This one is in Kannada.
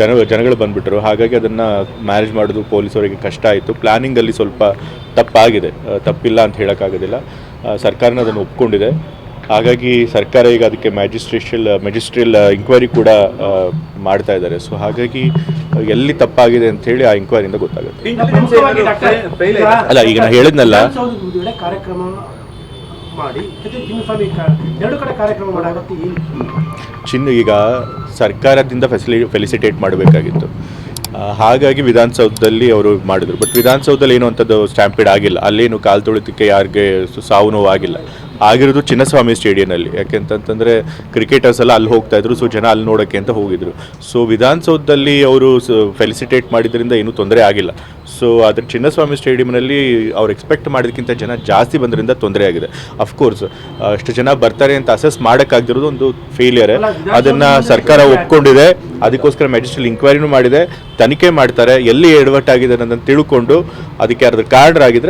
ಜನ ಜನಗಳು ಬಂದುಬಿಟ್ರು. ಹಾಗಾಗಿ ಅದನ್ನು ಮ್ಯಾನೇಜ್ ಮಾಡೋದು ಪೊಲೀಸವರಿಗೆ ಕಷ್ಟ ಆಯಿತು. ಪ್ಲ್ಯಾನಿಂಗಲ್ಲಿ ಸ್ವಲ್ಪ ತಪ್ಪಾಗಿದೆ. ತಪ್ಪಿಲ್ಲ ಅಂತ ಹೇಳೋಕ್ಕಾಗೋದಿಲ್ಲ. ಸರ್ಕಾರನ ಅದನ್ನು ಒಪ್ಕೊಂಡಿದೆ. ಹಾಗಾಗಿ ಸರ್ಕಾರ ಈಗ ಅದಕ್ಕೆ ಮ್ಯಾಜಿಸ್ಟ್ರೇಷಲ್ ಮ್ಯಾಜಿಸ್ಟ್ರಿಯಲ್ ಇನ್ಕ್ವೈರಿ ಕೂಡ ಮಾಡ್ತಾ ಇದ್ದಾರೆ. ಸೊ ಹಾಗಾಗಿ ಎಲ್ಲಿ ತಪ್ಪಾಗಿದೆ ಅಂತ ಹೇಳಿ ಆ ಇಂಕ್ವೈರಿಯಿಂದ ಗೊತ್ತಾಗುತ್ತೆ. ಅಲ್ಲ, ಈಗ ನಾನು ಹೇಳಿದ್ನಲ್ಲ. ಮಾಡಿ ಎರಡು ಕಡೆ ಕಾರ್ಯಕ್ರಮ ಮಾಡಾಗುತ್ತೆ ಚಿನ್ನು, ಈಗ ಸರ್ಕಾರದಿಂದ ಫೆಸಿಲಿ ಫೆಲಿಸಿಟೇಟ್ ಮಾಡಬೇಕಾಗಿತ್ತು. ಹಾಗಾಗಿ ವಿಧಾನಸೌಧದಲ್ಲಿ ಅವರು ಮಾಡಿದರು. ಬಟ್ ವಿಧಾನಸೌಧದಲ್ಲಿ ಏನು ಅಂಥದ್ದು ಸ್ಟ್ಯಾಂಪಿಡ್ ಆಗಿಲ್ಲ. ಅಲ್ಲೇನು ಕಾಲು ತುಳಿತಕ್ಕೆ ಯಾರಿಗೆ ಸಾವು ನೋವು ಆಗಿಲ್ಲ ಆಗಿರೋದು ಚಿನ್ನಸ್ವಾಮಿ ಸ್ಟೇಡಿಯಂನಲ್ಲಿ. ಯಾಕೆಂತಂತಂದರೆ ಕ್ರಿಕೆಟರ್ಸ್ ಎಲ್ಲ ಅಲ್ಲಿ ಹೋಗ್ತಾ ಇದ್ರು. ಸೊ ಜನ ಅಲ್ಲಿ ನೋಡೋಕ್ಕೆ ಅಂತ ಹೋಗಿದ್ರು. ಸೊ ವಿಧಾನಸೌಧದಲ್ಲಿ ಅವರು ಫೆಲಿಸಿಟೇಟ್ ಮಾಡಿದ್ರಿಂದ ಏನೂ ತೊಂದರೆ ಆಗಿಲ್ಲ. ಸೊ ಅದ್ರ ಚಿನ್ನಸ್ವಾಮಿ ಸ್ಟೇಡಿಯಂನಲ್ಲಿ ಅವ್ರು ಎಕ್ಸ್ಪೆಕ್ಟ್ ಮಾಡೋದಕ್ಕಿಂತ ಜನ ಜಾಸ್ತಿ ಬಂದ್ರಿಂದ ತೊಂದರೆ ಆಗಿದೆ. ಅಫ್ಕೋರ್ಸ್ ಅಷ್ಟು ಜನ ಬರ್ತಾರೆ ಅಂತ ಅಸೆಸ್ ಮಾಡೋಕ್ಕಾಗದಿರೋದು ಒಂದು ಫೇಲಿಯರ್ ಅದನ್ನ ಸರ್ಕಾರ ಒಪ್ಕೊಂಡಿದೆ. ಅದಕ್ಕೋಸ್ಕರ ಮ್ಯಾಜಿಸ್ಟ್ರಲ್ ಇಂಕ್ವೈರಿನೂ ಮಾಡಿದೆ. ತನಿಖೆ ಮಾಡ್ತಾರೆ. ಎಲ್ಲಿ ಎಡವಟ್ಟಾಗಿದೆ ಅನ್ನೋದನ್ನು ತಿಳ್ಕೊಂಡು ಅದಕ್ಕೆ ಯಾರಾದ್ರೂ ಕಾರಣರಾಗಿದ್ರೆ